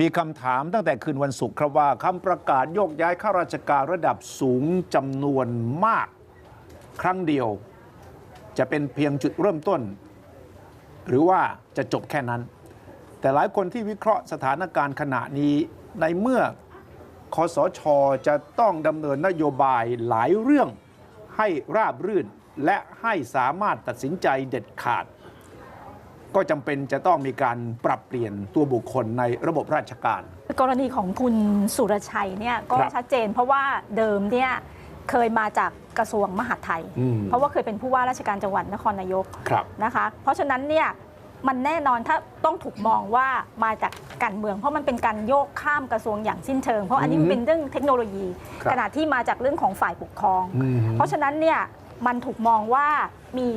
มีคำถามตั้งแต่คืนวันศุกร์ครับว่าคำประกาศโยกย้ายข้าราชการระดับสูงจำนวนมาก ครั้งเดียว จะเป็นเพียงจุดเริ่มต้น หรือว่าจะจบแค่นั้น แต่หลายคนที่วิเคราะห์สถานการณ์ขณะนี้ในเมื่อคอสชจะต้องดำเนินนโยบายหลายเรื่องให้ราบรื่นและให้สามารถตัดสินใจเด็ดขาด ก็จำเป็นจะต้องมีการปรับเปลี่ยนตัวบุคคลในระบบราชการ กรณีของคุณสุรชัยเนี่ยก็ครับชัดเจน เพราะว่าเดิมเนี่ยเคยมาจากกระทรวงมหาดไทยอืมเพราะว่าเคยเป็นผู้ว่าราชการจังหวัดนครนายกครับนะคะ เพราะฉะนั้นเนี่ยมันแน่นอนถ้าต้องถูกมองว่ามาจากการเมือง เพราะมันเป็นการโยกข้ามกระทรวงอย่างสิ้นเชิง เพราะอันนี้อืมัมนเป็นเรื่องเทคโนโลยีครับขณะที่มาจากเรื่องของฝ่ายปกครองอืมเพราะฉะนั้นเนี่ยมันถูกมองว่ามี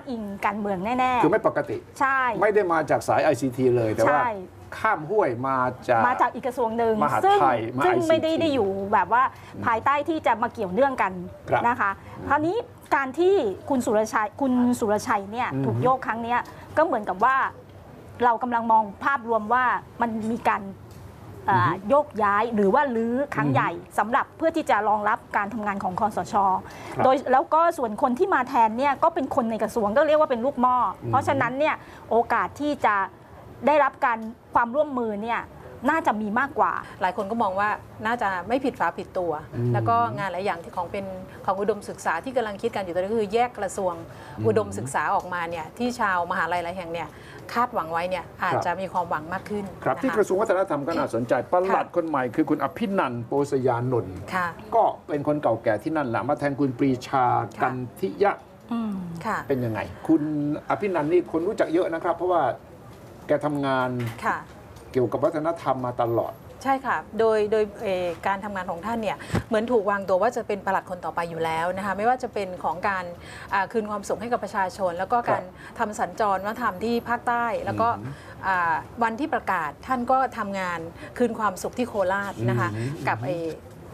อ้างอิงการเมืองแน่คือไม่ปกติๆใช่ ไม่ได้มาจากสาย ICT เลยแต่ว่าใช่ข้ามห้วยมาจากมาจากอีกกระทรวงหนึ่งมหาดซึ่งไทยมาซึ่ง ICT ไม่ได้ได้อยู่แบบว่าภายใต้ที่จะมาเกี่ยวเนื่องกันครับนะคะคราวนี้การที่คุณสุรชัยคุณสุรชัยเนี่ยอืมถูกโยกครั้งเนี้ยก็เหมือนกับว่าเรากำลังมองภาพรวมว่ามันมีการเอ่ออโยกย้ายหรือว่าลื้อครั้งใหญ่สำหรับเพื่อที่จะรองรับการทำงานของคอสช ครับ โดยแล้วก็ส่วนคนที่มาแทนเนี่ยก็เป็นคนในกระทรวงก็เรียกว่าเป็นลูกหม้ออมเพราะฉะนั้นเนี่ยโอกาสที่จะได้รับการความร่วมมือเนี่ย น่าจะมีมากกว่า หลายคนก็มองว่าน่าจะไม่ผิดฝาผิดตัวอืมแล้วก็งานหลายอย่างที่ของเป็นของอุดมศึกษาที่กำลังคิดกันอยู่ตอนนี้ก็คือแยกกระทรวงอืมอุดมศึกษาออกมาเนี่ยที่ชาวมหาลัยหลายแห่งเนี่ยคาดหวังไว้เนี่ยอาจจะมีความหวังมากขึ้น ครับนะที่คะกระทรวงวัฒนธรรมก็น่าสนใจปลัดคนใหม่คือคุณอภินันท์โปสยานนท์ค่ะก็เป็นคนเก่าแก่ที่นั่นแหละมาแทนคุณปรีชาค่ะกันทิยะอืมค่ะเป็นยังไง คุณอภินันท์นี่คนรู้จักเยอะนะครับ เพราะว่าแกทำงานค่ะ เกี่ยวกับวัฒนธรรมมาตลอด ใช่ค่ะ โดยโดยเอ่อการทำงานของท่านเนี่ยเหมือนถูกวางตัวว่าจะเป็นปลัดคนต่อไปอยู่แล้วนะคะไม่ว่าจะเป็นของการอ่าคืนความสุขให้กับประชาชน แล้วก็การทำสัญจรวัฒนธรรมที่ภาคใต้ แล้วก็อืมอ่าวันที่ประกาศท่านก็ทำงานคืนความสุขที่โคราชนะคะอืมกับไอ้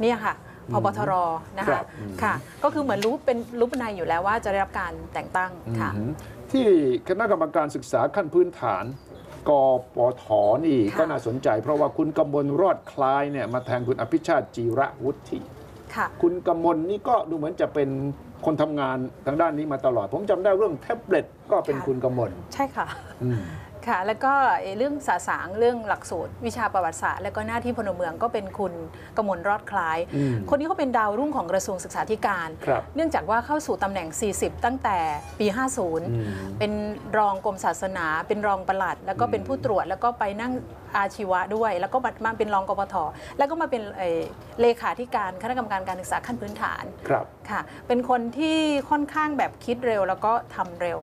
เนี่ยค่ะพบทรนะครัคะบอืม ค่ะ ก็คือเหมือนรู้เป็นรู้เป็นในอยู่แล้วว่าจะได้รับการแต่งตั้งค่ะ อืมที่คณะกรรมการศึกษาขั้นพื้นฐาน กปทนี่ค่ะก็น่าสนใจ เพราะว่าคุณกำมลรอดคล้ายเนี่ยมาแทนคุณอภิชาติจีระวุฒิค่ะคุณกำมลนี่ก็ดูเหมือนจะเป็นคนทำงานทางด้านนี้มาตลอด ผมจำได้เรื่องแท็บเล็ตก็เป็นค่ะคุณกำมลใช่ค่ะอืม ค่ะ แล้วก็เอ่อเรื่องสาสางเรื่องหลักสูตร วิชาประวัติศาสตร์ และก็หน้าที่พลเมืองก็เป็นคุณกมลรอดคล้ายอืมคนนี้เขาเป็นดาวรุ่งของกระทรวงศึกษาธิการครับเนื่องจากว่าเข้าสู่ตำแหน่ง 40 ตั้งแต่ปีอืม50 เป็นรองกรมศาสนา เป็นรองปลัด แล้วก็เป็นผู้ตรวจแล้วก็ไปนั่งอาชีวะด้วย แล้วก็มามาเป็นรองกปทแล้วก็มาเป็นเอ่อเลขาธิการคณะกรรมการการศึกษาขั้นพื้นฐานครับค่ะเป็นคนที่ค่อนข้างแบบคิดเร็วแล้วก็ทำเร็ว